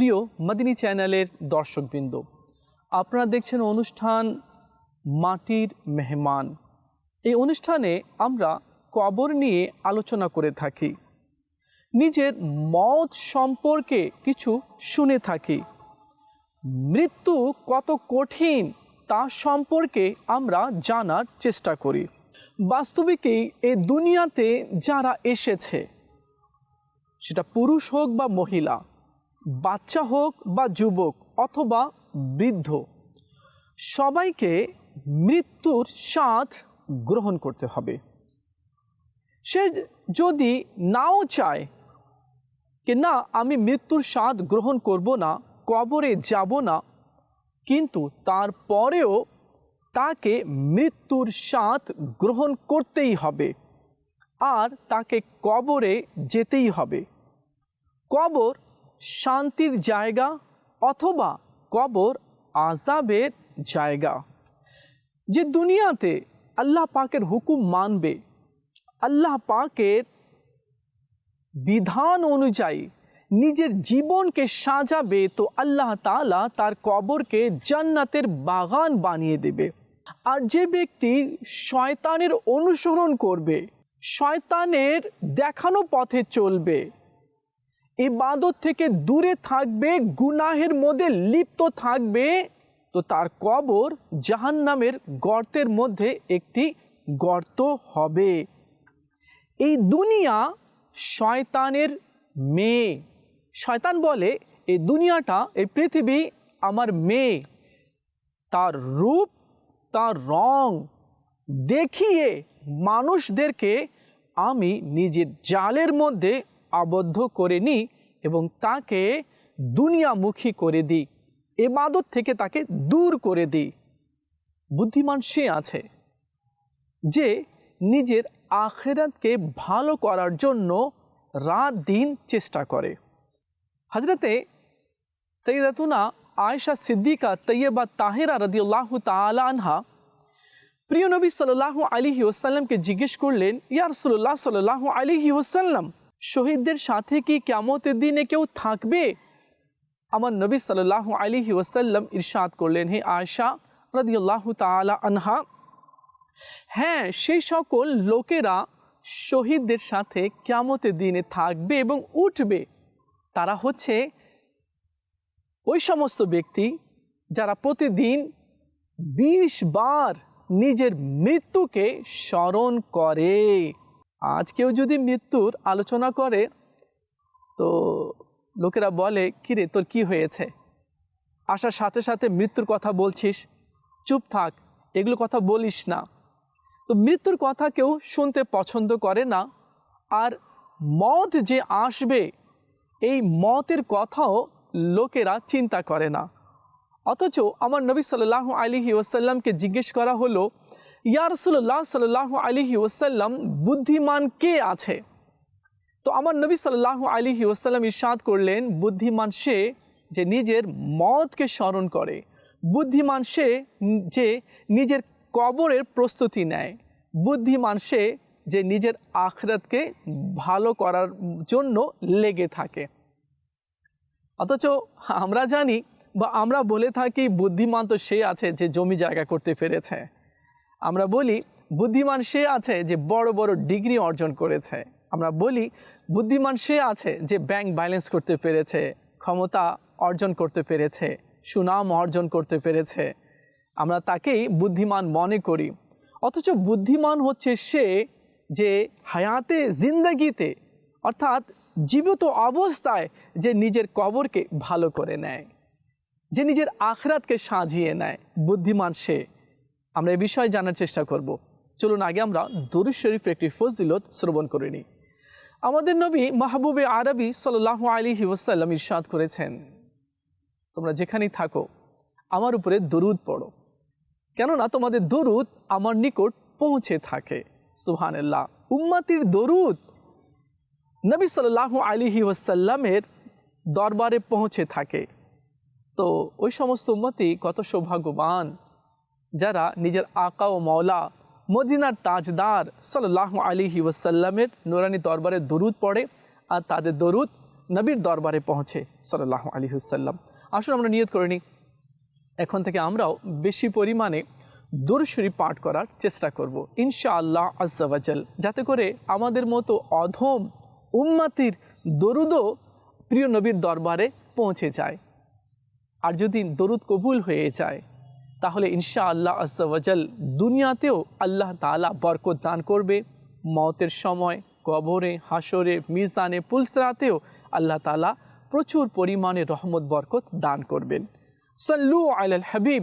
প্রিয় মাদিনী চ্যানেলের দর্শকবৃন্দ, আপনারা দেখছেন অনুষ্ঠান মাটির মেহমান। এই অনুষ্ঠানে আমরা কবর নিয়ে আলোচনা করে থাকি, নিজের মত সম্পর্কে কিছু শুনে থাকি। মৃত্যু কত কঠিন তা সম্পর্কে আমরা জানার চেষ্টা করি। বাস্তবিকই এ দুনিয়াতে যারা এসেছে, সেটা পুরুষ হোক বা মহিলা বাচ্চা হোক বা যুবক অথবা বৃদ্ধ, সবাইকে মৃত্যুর স্বাদ গ্রহণ করতে হবে। সে যদি নাও চায় যে না, আমি মৃত্যুর স্বাদ গ্রহণ করব না, কবরে যাব না, কিন্তু তারপরেও তাকে মৃত্যুর স্বাদ গ্রহণ করতেই হবে আর তাকে কবরে যেতেই হবে। কবর শান্তির জায়গা অথবা কবর আজাবের জায়গা। যে দুনিয়াতে আল্লাহ পাকের হুকুম মানবে, আল্লাহ পাকের বিধান অনুযায়ী নিজের জীবনকে সাজাবে, তো আল্লাহ তালা তার কবরকে জান্নাতের বাগান বানিয়ে দেবে। আর যে ব্যক্তি শয়তানের অনুসরণ করবে, শয়তানের দেখানো পথে চলবে ইবাদত থেকে দূরে থাকবে, গুনাহের মধ্যে লিপ্ত থাকবে। তো তার কবর জাহান্নামের গর্তের মধ্যে একটি গর্ত হবে। এই দুনিয়া শয়তানের মেয়ে। শয়তান বলে, এই দুনিয়াটা, এই পৃথিবী আমার মেয়ে। তার রূপ, তার রং দেখিয়ে মানুষদেরকে আমি নিজের জালের মধ্যে আবদ্ধ করে নিই। এবং তাকে দুনিয়ামুখী করে দিই, এবাদত থেকে তাকে দূর করে দিই। বুদ্ধিমান সে আছে যে নিজের আখেরাতকে ভালো করার জন্য রাত দিন চেষ্টা করে। হজরতে সৈয়দাতুনা আয়সা সিদ্দিকা তৈয়বা তাহেরা রদিউল্লাহ তালা আনহা প্রিয় নবী সাল্লাহ আলিহি ওসাল্লামকে জিজ্ঞেস করলেন, ইয়া রসুল্লাহ সাল্লাহ আলিহি ওসাল্লাম শহীদদের সাথে কি কেমতের দিনে কেউ থাকবে? আমার নবী সাল্লাহ আলিহি ওসাল্লাম ইরশাদ করলেন, হে আয়সা তালা আনহা। হ্যাঁ সেই সকল লোকেরা শহীদদের সাথে কেমতের দিনে থাকবে এবং উঠবে। তারা হচ্ছে ওই সমস্ত ব্যক্তি যারা প্রতিদিন বিশ বার নিজের মৃত্যুকে স্মরণ করে। আজ কেউ যদি মৃত্যুর আলোচনা করে, তো লোকেরা বলে, কিরে, তোর কি হয়েছে? আসার সাথে সাথে মৃত্যুর কথা বলছিস। চুপ থাক, এগুলো কথা বলিস না। তো মৃত্যুর কথা কেউ শুনতে পছন্দ করে না। আর মত যে আসবে, এই মতের কথাও লোকেরা চিন্তা করে না। অথচ আমার নবী সাল্লাহ আলিহি ওসাল্লামকে জিজ্ঞেস করা হলো ইয়া রসুল্লাহ সাল্লাহ আলিহি ওসাল্লাম বুদ্ধিমান কে আছে? তো আমার নবী সাল্লাহ আলিহি ওসাল্লাম ইরশাদ করলেন, বুদ্ধিমান সে যে নিজের মতকে স্মরণ করে, বুদ্ধিমান সে যে নিজের কবরের প্রস্তুতি নেয়, বুদ্ধিমান সে যে নিজের আখরাতকে ভালো করার জন্য লেগে থাকে। অথচ আমরা জানি বা আমরা বলে থাকি, বুদ্ধিমান তো সে আছে যে জমি জায়গা করতে পেরেছে। আমরা বলি বুদ্ধিমান সে আছে যে বড় বড় ডিগ্রি অর্জন করেছে। আমরা বলি বুদ্ধিমান সে আছে যে ব্যাংক ব্যালেন্স করতে পেরেছে, ক্ষমতা অর্জন করতে পেরেছে, সুনাম অর্জন করতে পেরেছে। আমরা তাকেই বুদ্ধিমান মনে করি। অথচ বুদ্ধিমান হচ্ছে সে যে হায়াতে, জিন্দগিতে, অর্থাৎ জীবিত অবস্থায় যে নিজের কবরকে ভালো করে নেয়, যে নিজের আখরাতকে সাজিয়ে নেয়। বুদ্ধিমান সে আমরা এ বিষয়ে জানার চেষ্টা করব। চলুন আগে আমরা দরুদ শরীফ একটি ফজিলত শ্রবণ করে নিই। আমাদের নবী মাহবুবে আরবি সাল্লাহ আলী ওসাল্লাম ইরশাদ করেছেন, তোমরা যেখানেই থাকো, আমার উপরে দরুদ পড়ো। কেননা তোমাদের দরুদ আমার নিকট পৌঁছে থাকে। সুহানাল্লাহ উম্মাতির দরুদ নবী সাল্লাহ আলিহি ওয়াসাল্লামের দরবারে পৌঁছে থাকে। তো ওই সমস্ত উম্মতি কত সৌভাগ্যবান যারা নিজের আকা ও মৌলা মদিনার তাজদার সাল্লাহ আলিহি ওয়াসাল্লামের নোরানি দরবারে দরুদ পড়ে আর তাদের দরুদ নবীর দরবারে পৌঁছে সাল্লাহ আলী হুসাল্লাম আসুন আমরা নিয়ত করে নিই। এখন থেকে আমরাও বেশি পরিমাণে দরুশরী পাঠ করার চেষ্টা করব ইনশা আল্লাহ আজ্জাওয়াজাল যাতে করে আমাদের মতো অধম উম্মাতির দরুদও প্রিয় নবীর দরবারে পৌঁছে যায়। আর যদি দরুদ কবুল হয়ে যায় তাহলে ইনশা আল্লাহ আজ্জাওয়াজাল দুনিয়াতেও আল্লাহ তালা বরকত দান করবে। মতের সময়, কবরে হাসরে মিজানে, পুলসরাতেও আল্লাহ তালা প্রচুর পরিমাণে রহমত, বরকত দান করবেন। সাল্লু আল হাবিব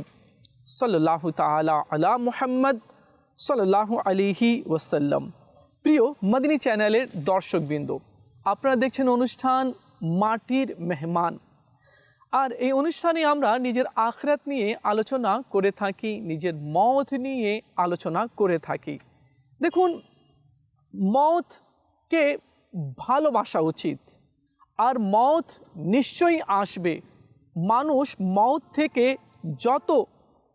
সাল্লাহ তালা আলা মুহাম্মদ সাল্লাহ আলিহি ওসাল্লাম প্রিয় মদিনী চ্যানেলের দর্শকবৃন্দ, আপনারা দেখছেন অনুষ্ঠান মাটির মেহমান। আর এই অনুষ্ঠানে আমরা নিজের আখরাত নিয়ে আলোচনা করে থাকি, নিজের মত নিয়ে আলোচনা করে থাকি। দেখুন, মতকে ভালোবাসা উচিত। আর মত নিশ্চয়ই আসবে। মানুষ মত থেকে যত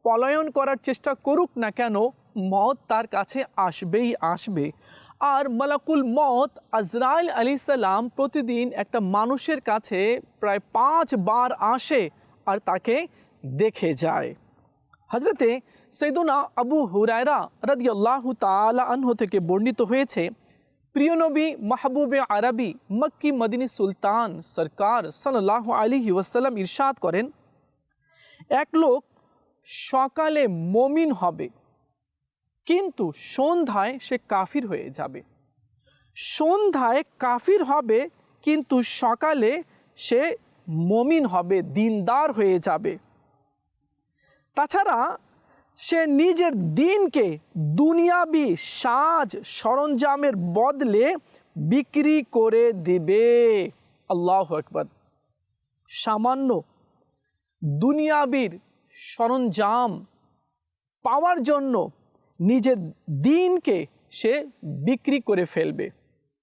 পলায়ন করার চেষ্টা করুক না কেন, মত তার কাছে আসবেই আসবে। আর মালাকুল মত আজরাইল আলী সালাম প্রতিদিন একটা মানুষের কাছে প্রায় পাঁচ বার আসে আর তাকে দেখে যায়। হজরতে সৈদুনা আবু হুরায়রা রদিয়াল্লাহু তালা আনহ থেকে বর্ণিত হয়েছে, প্রিয় নবী, মাহবুবে আরবি মক্কি মদিনী সুলতান সরকার সাল্লাহ আলী ওয়াসাল্লাম ইরশাদ করেন, এক লোক সকালে মমিন হবে। কিন্তু সন্ধ্যায় সে কাফির হয়ে যাবে। সন্ধ্যায় কাফির হবে, কিন্তু সকালে সে মমিন হবে, দিনদার হয়ে যাবে। তাছাড়া সে নিজের দিনকে দুনিয়াবি সাজ সরঞ্জামের বদলে বিক্রি করে দেবে। আল্লাহ একবার সামান্য দুনিয়াবির সরঞ্জাম পাওয়ার জন্য নিজের দিনকে সে বিক্রি করে ফেলবে।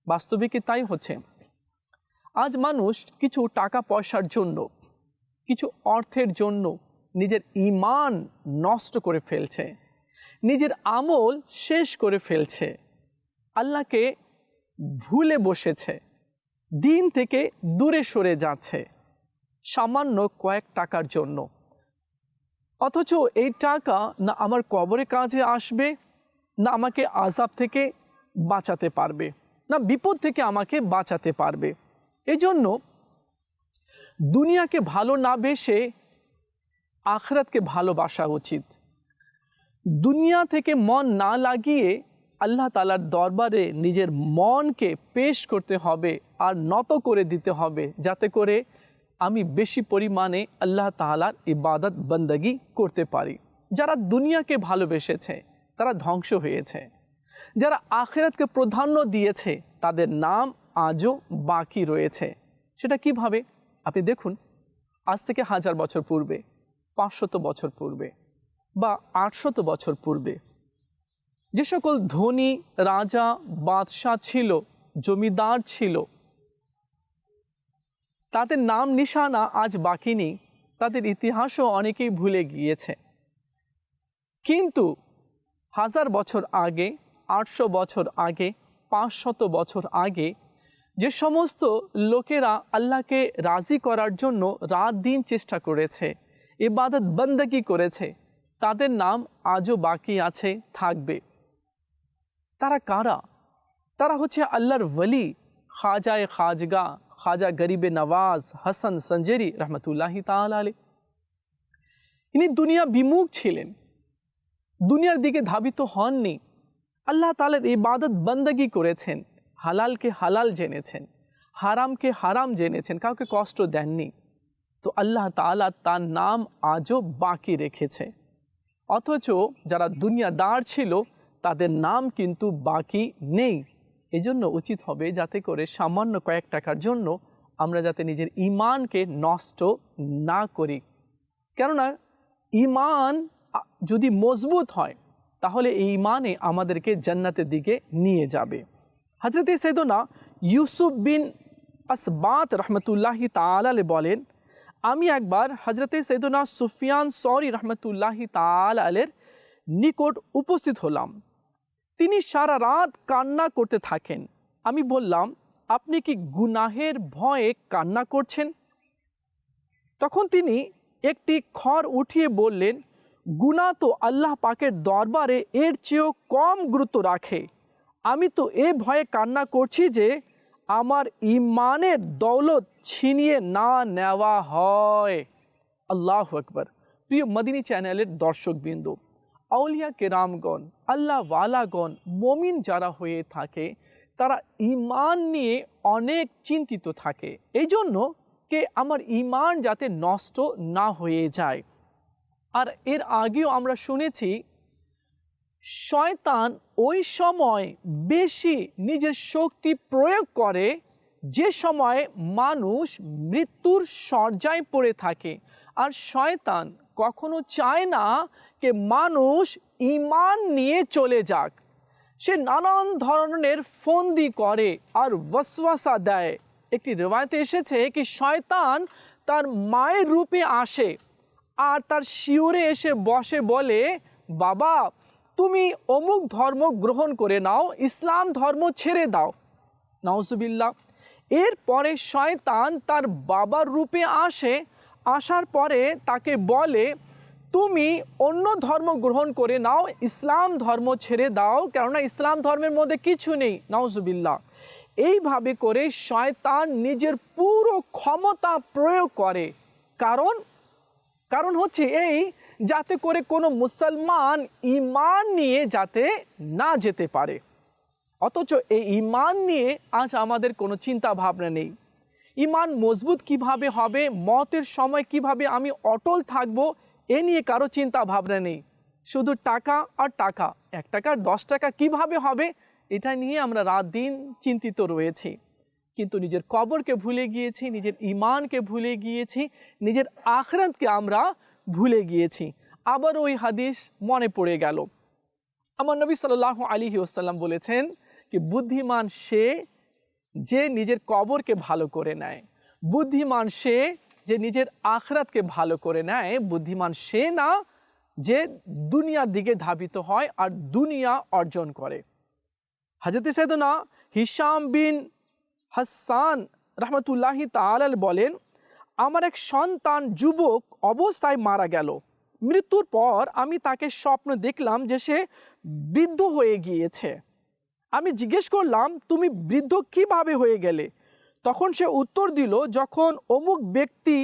বাস্তবিকই তাই হচ্ছে? আজ মানুষ কিছু টাকা পয়সার জন্য, কিছু অর্থের জন্য নিজের ইমান নষ্ট করে ফেলছে, নিজের আমল শেষ করে ফেলছে, আল্লাহকে ভুলে বসেছে, দিন থেকে দূরে সরে যাচ্ছে, সামান্য কয়েক টাকার জন্য। অথচ এই টাকা না আমার কবরে কাজে আসবে, না আমাকে আজাব থেকে বাঁচাতে পারবে, না বিপদ থেকে আমাকে বাঁচাতে পারবে। এজন্য দুনিয়াকে ভালো না বেসে আখরাতকে ভালোবাসা উচিত। দুনিয়া থেকে মন না লাগিয়ে আল্লাহ তালার দরবারে নিজের মনকে পেশ করতে হবে আর নত করে দিতে হবে, যাতে করে আমি বেশি পরিমাণে আল্লাহ তালার ইবাদত, বন্দগি করতে পারি। যারা দুনিয়াকে ভালোবেসেছে, তারা ধ্বংস হয়েছে। যারা আখেরাতকে প্রাধান্য দিয়েছে, তাদের নাম আজও বাকি রয়েছে। সেটা কীভাবে? আপনি দেখুন, আজ থেকে হাজার বছর পূর্বে, পাঁচশত বছর পূর্বে বা আটশত বছর পূর্বে, যে সকল ধনী রাজা, বাদশাহ ছিল, জমিদার ছিল তাদের নাম নিশানা আজ বাকি নেই। তাদের ইতিহাসও অনেকেই ভুলে গিয়েছে। কিন্তু হাজার বছর আগে, আটশো বছর আগে, পাঁচশত বছর আগে, যে সমস্ত লোকেরা আল্লাহকে রাজি করার জন্য রাত দিন চেষ্টা করেছে, ইবাদত বন্দগি করেছে, তাদের নাম আজও বাকি আছে, থাকবে। তারা কারা? তারা হচ্ছে আল্লাহর ওলি খাজায় খাজগা। খাজা গরিবে নওয়াজ হাসান সঞ্জেরি রহমতুল্লাহি তাল ইনি দুনিয়া বিমুখ ছিলেন দুনিয়ার দিকে ধাবিত হননি আল্লাহ তালের ইবাদত বন্দগি করেছেন হালালকে হালাল জেনেছেন হারামকে হারাম জেনেছেন কাউকে কষ্ট দেননি তো আল্লাহ তালা তার নাম আজও বাকি রেখেছে অথচ যারা দুনিয়াদার ছিল তাদের নাম কিন্তু বাকি নেই এজন্য উচিত হবে যাতে করে সামান্য কয়েক টাকার জন্য আমরা যাতে নিজের ইমানকে নষ্ট না করি। কেননা ইমান যদি মজবুত হয়, তাহলে এই ইমানে আমাদেরকে জান্নাতের দিকে নিয়ে যাবে। হজরত সেদনা ইউসুফ বিন আসবাত রহমতুল্লাহি তালালে বলেন, আমি একবার হজরতে সৈদনা সুফিয়ান সরি রহমতুল্লাহি তালের নিকট উপস্থিত হলাম। তিনি সারা রাত কান্না করতে থাকেন। আমি বললাম, আপনি কি গুনাহের ভয়ে কান্না করছেন? তখন তিনি একটি খড় উঠিয়ে বললেন গুনা তো আল্লাহ পাকের দরবারে এর চেয়েও কম গুরুত্ব রাখে। আমি তো এ ভয়ে কান্না করছি যে আমার ইমানের দৌলত ছিনিয়ে না নেওয়া হয়। আল্লাহ আকবর। প্রিয় মদিনী চ্যানেলের দর্শকবৃন্দ আউলিয়া কেরামগণ, আল্লাহ ওয়ালাগণ, মমিন যারা হয়ে থাকে, তারা ইমান নিয়ে অনেক চিন্তিত থাকে। এই জন্য কে আমার ইমান যাতে নষ্ট না হয়ে যায়। আর এর আগেও আমরা শুনেছি, শয়তান ওই সময় বেশি নিজের শক্তি প্রয়োগ করে, যে সময় মানুষ মৃত্যুর সজ্জায় পড়ে থাকে। আর শয়তান কখনো চায় না যে মানুষ ইমান নিয়ে চলে যাক। সে নানান ধরনের ফন্দি করে আর ওয়াসওয়াসা দেয়। একটি রেওয়ায়তে এসেছে কি শয়তান তার মায়ের রূপে আসে আর তার শিওরে এসে বসে বলে, বাবা, তুমি অমুক ধর্ম গ্রহণ করে নাও, ইসলাম ধর্ম ছেড়ে দাও। নাউজুবিল্লাহ। এরপরে শয়তান তার বাবার রূপে আসে। আসার পরে তাকে বলে তুমি অন্য ধর্ম গ্রহণ করে নাও, ইসলাম ধর্ম ছেড়ে দাও, কেননা ইসলাম ধর্মের মধ্যে কিছু নেই, নাউজুবিল্লাহ। এইভাবে করে শয়তান নিজের পুরো ক্ষমতা প্রয়োগ করে। কারণ কারণ হচ্ছে এই, যাতে করে কোনো মুসলমান ইমান নিয়ে যাতে না যেতে পারে। অথচ এই ইমান নিয়ে আজ আমাদের কোনো চিন্তা ভাবনা নেই। ইমান মজবুত কীভাবে হবে, মতের সময় কীভাবে আমি অটল থাকব এ নিয়ে কারও চিন্তা, ভাবনা নেই। শুধু টাকা আর টাকা। এক টাকার দশ টাকা কীভাবে হবে, এটা নিয়ে আমরা রাত দিন চিন্তিত রয়েছি। কিন্তু নিজের কবরকে ভুলে গিয়েছি, নিজের ইমানকে ভুলে গিয়েছি, নিজের আখরাতকে আমরা ভুলে গিয়েছি। আবার ওই হাদিস মনে পড়ে গেল। আমার নবী সাল্লাহ আলী ওসাল্লাম বলেছেন কি, বুদ্ধিমান সে যে নিজের কবরকে ভালো করে নেয়। বুদ্ধিমান সে যে নিজের আখরাতকে ভালো করে নেয়, বুদ্ধিমান সে না যে দুনিয়ার দিকে ধাবিত হয় আর দুনিয়া অর্জন করে। হাজরত সৈদনা হিসাম বিন হাসান রহমতুল্লাহি তালাল বলেন, আমার এক সন্তান যুবক অবস্থায় মারা গেল। মৃত্যুর পর আমি তাকে স্বপ্ন দেখলাম যে সে বৃদ্ধ হয়ে গিয়েছে। আমি জিজ্ঞেস করলাম, তুমি বৃদ্ধ কীভাবে হয়ে গেলে? তখন সে উত্তর দিল, যখন অমুক ব্যক্তি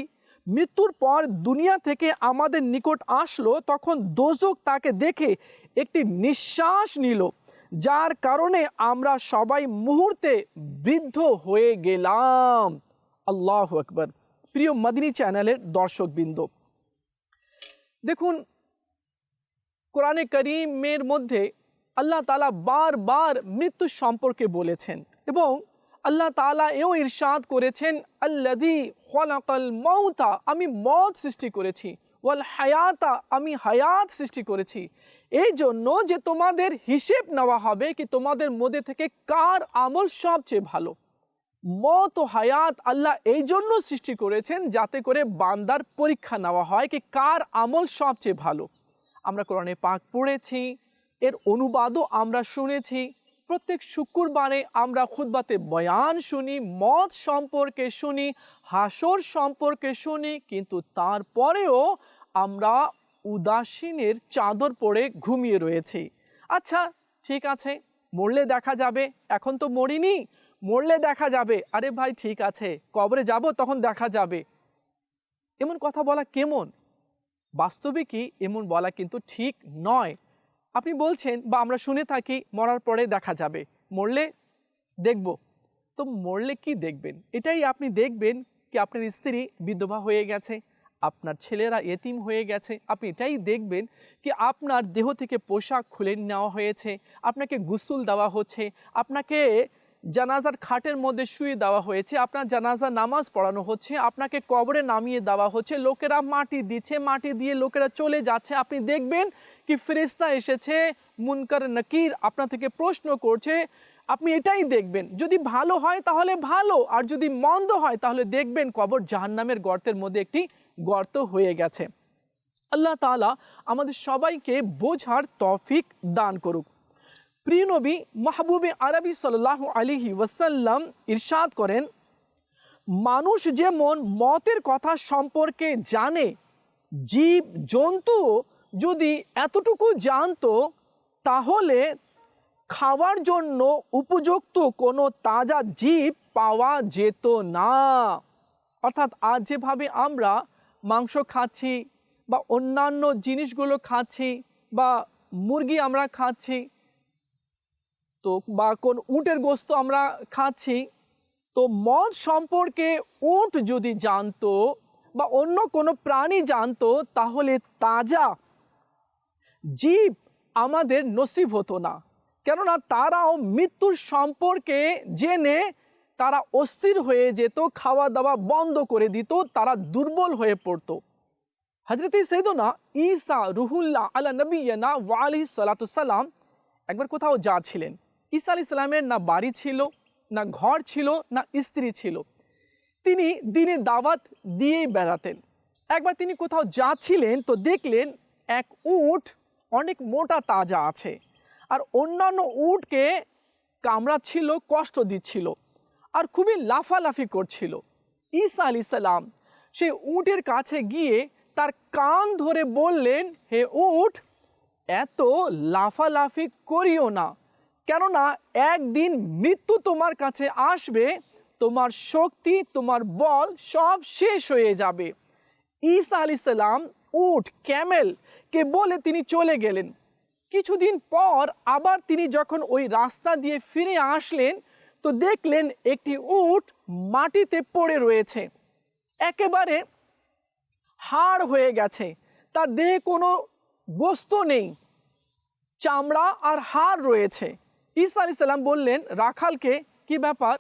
মৃত্যুর পর দুনিয়া থেকে আমাদের নিকট আসলো, তখন দোজক তাকে দেখে একটি নিঃশ্বাস নিল, যার কারণে আমরা সবাই মুহূর্তে বৃদ্ধ হয়ে গেলাম। আল্লাহ আকবর। প্রিয় মদিনী চ্যানেলের দর্শকবৃন্দ, দেখুন, কোরআনে করিমের মধ্যে আল্লাহ তালা বারবার মৃত্যু সম্পর্কে বলেছেন এবং আল্লাহ তালা এও ইরশাদ করেছেন আল্লাদি খলাকাল মৌতা আমি মত সৃষ্টি করেছি, ওয়াল হায়াতা আমি হায়াত সৃষ্টি করেছি। এই জন্য যে তোমাদের হিসেব নেওয়া হবে কি তোমাদের মধ্যে থেকে কার আমল সবচেয়ে ভালো? মত ও হায়াত আল্লাহ এই জন্য সৃষ্টি করেছেন যাতে করে বান্দার পরীক্ষা নেওয়া হয় কি কার আমল সবচেয়ে ভালো। আমরা কোরআনে পাক পড়েছি, এর অনুবাদও আমরা শুনেছি প্রত্যেক শুক্রবারে আমরা খুদবাতে বয়ান শুনি মত সম্পর্কে শুনি, হাসর সম্পর্কে শুনি, কিন্তু তারপরেও আমরা উদাসীনের চাদর পরে ঘুমিয়ে রয়েছি। আচ্ছা ঠিক আছে, মরলে দেখা যাবে, এখন তো মরিনি, মরলে দেখা যাবে। আরে ভাই, ঠিক আছে, কবরে যাব, তখন দেখা যাবে। এমন কথা বলা কেমন? বাস্তবে কি এমন বলা কিন্তু ঠিক নয়। আপনি বলছেন বা আমরা শুনে থাকি মরার পরে দেখা যাবে। মরলে দেখব। তো মরলে কি দেখবেন? এটাই আপনি দেখবেন কি আপনার স্ত্রী বিধবা হয়ে গেছে, আপনার ছেলেরা এতিম হয়ে গেছে। আপনি এটাই দেখবেন কি আপনার দেহ থেকে পোশাক খুলে নেওয়া হয়েছে, আপনাকে গুসুল দেওয়া হচ্ছে, আপনাকে জানাজার খাটের মধ্যে শুয়ে দেওয়া হয়েছে, আপনার জানাজা নামাজ পড়ানো হচ্ছে, আপনাকে কবরে নামিয়ে দেওয়া হচ্ছে, লোকেরা মাটি দিচ্ছে, মাটি দিয়ে লোকেরা চলে যাচ্ছে। আপনি দেখবেন কি ফেরেস্তা এসেছে, মুনকার নকির আপনার থেকে প্রশ্ন করছে, আপনি এটাই দেখবেন, যদি ভালো হয় তাহলে ভালো, আর যদি মন্দ হয় তাহলে দেখবেন কবর জাহান্নামের গর্তের মধ্যে একটি গর্ত হয়ে গেছে। আল্লাহ তাআলা আমাদের সবাইকে বোঝার তফিক দান করুক। প্রিয় নবী মাহবুবে আরবি সাল্লাহ আলিহি ওয়াসাল্লাম ইরশাদ করেন, মানুষ যেমন মতের কথা সম্পর্কে জানে জীব জন্তু যদি এতটুকু জানতো, তাহলে খাওয়ার জন্য উপযুক্ত কোনো তাজা জীব পাওয়া যেত না। অর্থাৎ আজ যেভাবে আমরা মাংস খাচ্ছি বা অন্যান্য জিনিসগুলো খাচ্ছি বা মুরগি আমরা খাচ্ছি, তো বা কোন উটের গোস্ত আমরা খাচ্ছি, তো মদ সম্পর্কে উট যদি জানতো বা অন্য কোনো প্রাণী জানতো, তাহলে তাজা জীব আমাদের নসিব হতো না। কেননা তারাও মৃত্যুর সম্পর্কে জেনে তারা অস্থির হয়ে যেত খাওয়া দাওয়া বন্ধ করে দিত, তারা দুর্বল হয়ে পড়তো। হজরত সৈদনা ঈসা রুহুল্লাহ আলা নবীনা ওয়ালি সালাতাম একবার কোথাও যাচ্ছিলেন। ঈসা আলি সালামের না বাড়ি ছিল, না ঘর ছিল, না স্ত্রী ছিল। তিনি দিনের দাওয়াত দিয়েই বেড়াতেন। একবার তিনি কোথাও যাচ্ছিলেন তো দেখলেন এক উট অনেক মোটা তাজা আছে। আর অন্যান্য উটকে কামড়াচ্ছিল, কষ্ট দিচ্ছিল আর খুবই লাফালাফি করছিল। ঈসা আলি সালাম সেই উটের কাছে গিয়ে তার কান ধরে বললেন, হে উট, এত লাফালাফি করিও না। কেননা একদিন মৃত্যু তোমার কাছে আসবে, তোমার শক্তি, তোমার বল সব শেষ হয়ে যাবে। ঈসা আলি সাল্লাম উট, ক্যামেল কে বলে তিনি চলে গেলেন। কিছুদিন পর আবার তিনি যখন ওই রাস্তা দিয়ে ফিরে আসলেন, তো দেখলেন একটি উট মাটিতে পড়ে রয়েছে। একেবারে হাড় হয়ে গেছে। তার দেহে কোনো গোস্ত নেই। চামড়া আর হাড় রয়েছে। ঈসা আলি সাল্লাম বললেন, রাখালকে কি ব্যাপার?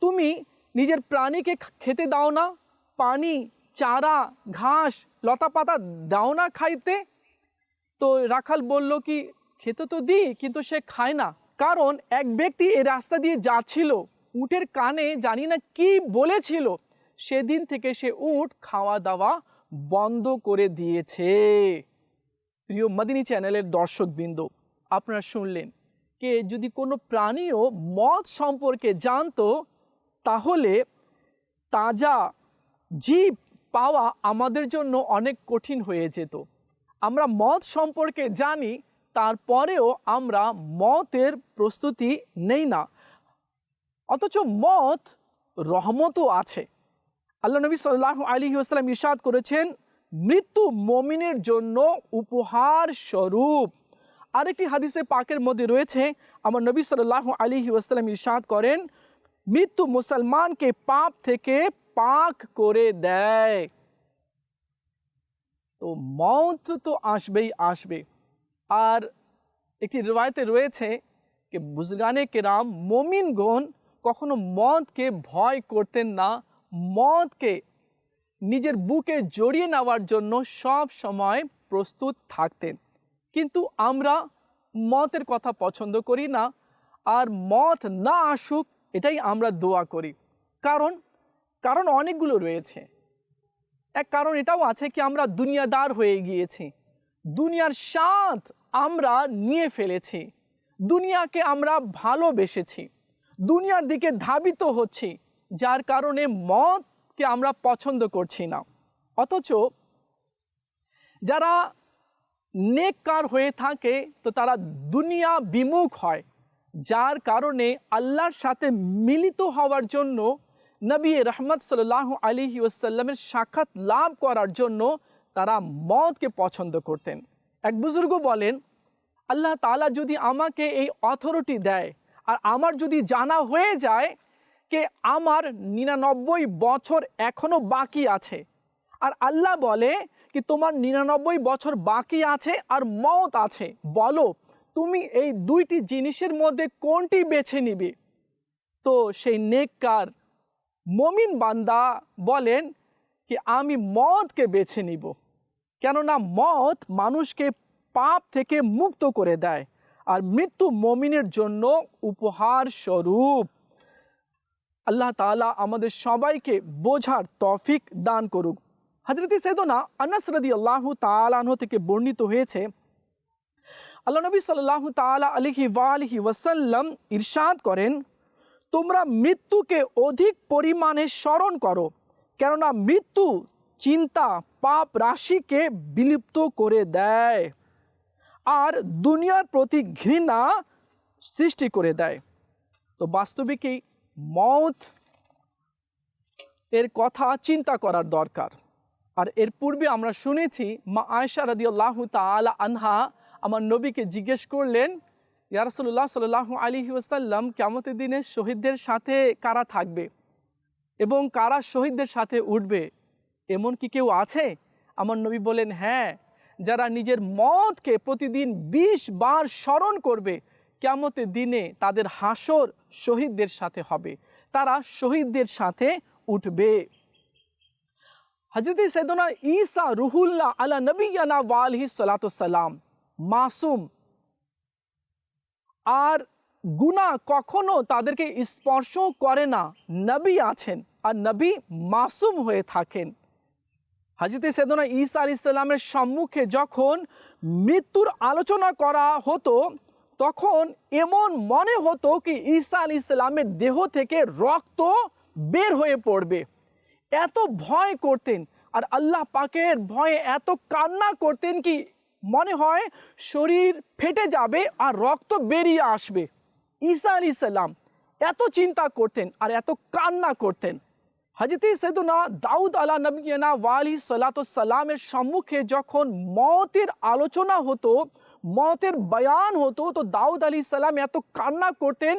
তুমি নিজের প্রাণীকে খেতে দাও না। পানি, চারা, ঘাস লতা পাতা দাও না খাইতে। তো রাখাল বলল কি খেতে তো দিই, কিন্তু সে খায় না। কারণ এক ব্যক্তি এই রাস্তা দিয়ে যাচ্ছিল, উটের কানে জানি না কি বলেছিল। সেদিন থেকে সে উট খাওয়া দাওয়া বন্ধ করে দিয়েছে। প্রিয় মাদিনী চ্যানেলের দর্শকবৃন্দ, আপনারা শুনলেন, কে যদি কোনো প্রাণীও মদ সম্পর্কে জানতো, তাহলে তাজা জীব পাওয়া আমাদের জন্য অনেক কঠিন হয়ে যেত। আমরা মদ সম্পর্কে জানি, তারপরেও আমরা মতের প্রস্তুতি নেই না। অথচ মত রহমতও আছে। আল্লাহ নবী সাল্লাহ আলী আসসালাম ইরশাদ করেছেন, মৃত্যু মমিনের জন্য উপহার স্বরূপ। আরেকটি হাদিসে পাকের মধ্যে রয়েছে, আমার নবী সাল্লাহ আলী আসসালাম ইরশাদ করেন, মৃত্যু মুসলমানকে পাপ থেকে পাক করে দেয়। তো মত তো আসবেই আসবে আর একটি রেওয়ায়তে রয়েছে যে বুজগানে কেরাম মমিনগণ কখনো মদকে ভয় করতেন না। মদকে নিজের বুকে জড়িয়ে নেওয়ার জন্য সব সময় প্রস্তুত থাকতেন। কিন্তু আমরা মতের কথা পছন্দ করি না, আর মত না আসুক এটাই আমরা দোয়া করি। কারণ কারণ অনেকগুলো রয়েছে। এক কারণ এটাও আছে কি আমরা দুনিয়াদার হয়ে গিয়েছি। দুনিয়ার স্বাদ আমরা নিয়ে ফেলেছি। দুনিয়াকে আমরা ভালোবেসেছি। দুনিয়ার দিকে ধাবিত হচ্ছি, যার কারণে মদকে আমরা পছন্দ করছি না। অথচ যারা নেককার হয়ে থাকে, তো তারা দুনিয়া বিমুখ হয়, যার কারণে আল্লাহর সাথে মিলিত হওয়ার জন্য নবী রহমত সাল্লাহ আলী ওসাল্লামের সাক্ষাৎ লাভ করার জন্য তারা মদকে পছন্দ করতেন। এক বুজুর্গ বলেন, আল্লাহ তালা যদি আমাকে এই অথরিটি দেয় আর আমার যদি জানা হয়ে যায় কে আমার নিরানব্বই বছর এখনও বাকি আছে, আর আল্লাহ বলে কি তোমার নিরানব্বই বছর বাকি আছে আর মত আছে, বলো তুমি এই দুইটি জিনিসের মধ্যে কোনটি বেছে নিবে? তো সেই নেককার মমিন বান্দা বলেন কি, আমি মদকে বেছে নিব। কেননা মদ মানুষকে পাপ থেকে মুক্ত করে দেয় আর মৃত্যু মমিনের জন্য উপহার স্বরূপ। আল্লাহ তাআলা আমাদের সবাইকে বোঝার তফিক দান করুক। হজরত সেদনা আনাস রদি আল্লাহ তালাহ থেকে বর্ণিত হয়েছে, আল্লাহ নবী সাল্লাহ তালা আলিহি ওয়ালিহি ওয়াসাল্লাম ইরশাদ করেন তোমরা মৃত্যুকে অধিক পরিমাণে স্মরণ করো, কেননা মৃত্যু চিন্তা, পাপ রাশিকে বিলুপ্ত করে দেয় আর দুনিয়ার প্রতি ঘৃণা সৃষ্টি করে দেয়। তো বাস্তবিকই মত এর কথা চিন্তা করার দরকার। আর এর পূর্বে আমরা শুনেছি, মা আয়সা রাদি আল্লাহ তালা আনহা আমার নবীকে জিজ্ঞেস করলেন ইয়ারসুল্লাহ সাল্লাহ আলী ওসাল্লাম কেমতের দিনে শহীদদের সাথে কারা থাকবে এবং কারা শহীদদের সাথে উঠবে? এমন কি কেউ আছে? আমার নবী বলেন হ্যাঁ যারা নিজের মতকে প্রতিদিন ২০ বার স্মরণ করবে কেমতের দিনে তাদের হাসর শহীদদের সাথে হবে। তারা শহীদদের সাথে উঠবে। হজরত সৈদনা ঈসা রুহুল্লাহ আলা নবীনা ওয়ালহি সালাতাম মাসুম আর গুণা কখনো তাদেরকে স্পর্শ করে না। নবী আছেন আর নবী মাসুম হয়ে থাকেন। হাজিতে সেদনা ঈসা আলি ইসলামের সম্মুখে যখন মৃত্যুর আলোচনা করা হতো, তখন এমন মনে হতো কি ঈসা আলি ইসলামের দেহ থেকে রক্ত বের হয়ে পড়বে। এত ভয় করতেন আর আল্লাহ পাকের ভয়ে এত কান্না করতেন কি মনে হয় শরীর ফেটে যাবে আর রক্ত বেরিয়ে আসবে। ঈসা আলি সাল্লাম এত চিন্তা করতেন আর এত কান্না করতেন। হাজিতে সেদুনা দাউদ আলা নবীনা ওয়ালি সালাতামের সম্মুখে যখন মতের আলোচনা হতো, মতের বয়ান হতো, তো দাউদ আলী সালাম এত কান্না করতেন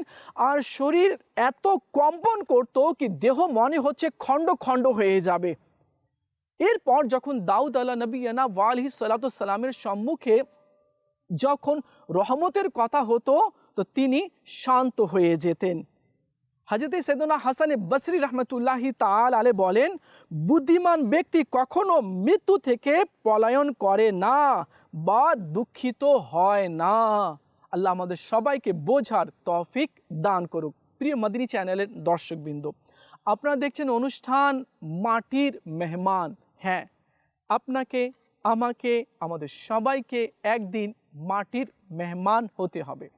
আর শরীর এত কম্পন করত কি দেহ মনে হচ্ছে খণ্ড খণ্ড হয়ে যাবে। এরপর যখন দাউদ আল্লাহ নবী এনা ওয়ালি সালাতামের সম্মুখে যখন রহমতের কথা হতো, তো তিনি শান্ত হয়ে যেতেন। হাজরত সৈদনা হাসানে বসরি রহমতুল্লাহি তাল আলে বলেন, বুদ্ধিমান ব্যক্তি কখনো মৃত্যু থেকে পলায়ন করে না বা দুঃখিত হয় না। আল্লাহ আমাদের সবাইকে বোঝার তফিক দান করুক। প্রিয় মদিনী চ্যানেলের দর্শকবৃন্দ, আপনারা দেখছেন অনুষ্ঠান মাটির মেহমান। হ্যাঁ আপনাকে, আমাকে, আমাদের সবাইকে একদিন মাটির মেহমান হতে হবে।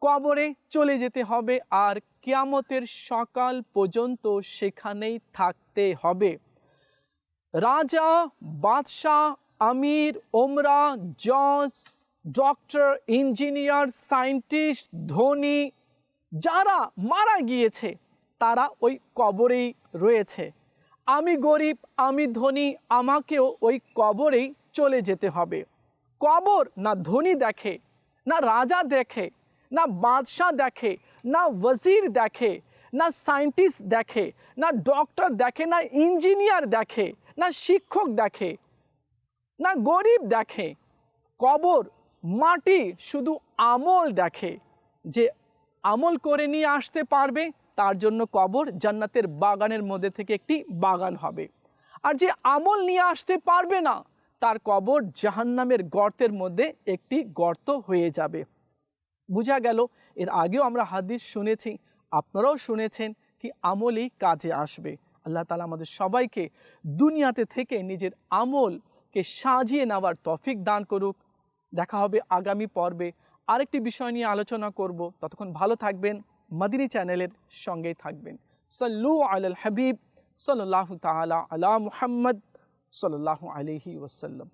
কবরে চলে যেতে হবে আর কিয়ামতের সকাল পর্যন্ত সেখানেই থাকতে হবে। রাজা, বাদশাহ, আমির ওমরা জজ, ডক্টর, ইঞ্জিনিয়ার সায়েন্টিস্ট ধনী, যারা মারা গিয়েছে, তারা ওই কবরেই রয়েছে। আমি গরিব, আমি ধনী, আমাকেও ওই কবরেই চলে যেতে হবে। কবর না ধনী দেখে, না রাজা দেখে, না বাদশাহ দেখে, না ওয়াজির দেখে, না সায়েন্টিস্ট দেখে, না ডক্টর দেখে, না ইঞ্জিনিয়ার দেখে, না শিক্ষক দেখে, না গরিব দেখে। কবর, মাটি শুধু আমল দেখে, যে আমল করে নিয়ে আসতে পারবে তার জন্য কবর জান্নাতের বাগানের মধ্যে থেকে একটি বাগান হবে। আর যে আমল নিয়ে আসতে পারবে না, তার কবর জাহান্নামের গর্তের মধ্যে একটি গর্ত হয়ে যাবে। বোঝা গেল, এর আগেও আমরা হাদিস শুনেছি, আপনারাও শুনেছেন কি আমলই কাজে আসবে। আল্লাহ তালা আমাদের সবাইকে দুনিয়াতে থেকে নিজের আমলকে সাজিয়ে নেওয়ার তফিক দান করুক। দেখা হবে আগামী পর্বে আরেকটি বিষয় নিয়ে আলোচনা করব। ততক্ষণ ভালো থাকবেন। মাদিনী চ্যানেলের সঙ্গেই থাকবেন। সল্লু আল হাবিব সাল্লাহ তালা আলা মুহাম্মদ সাল্লাহ আলহি ওসাল্লাম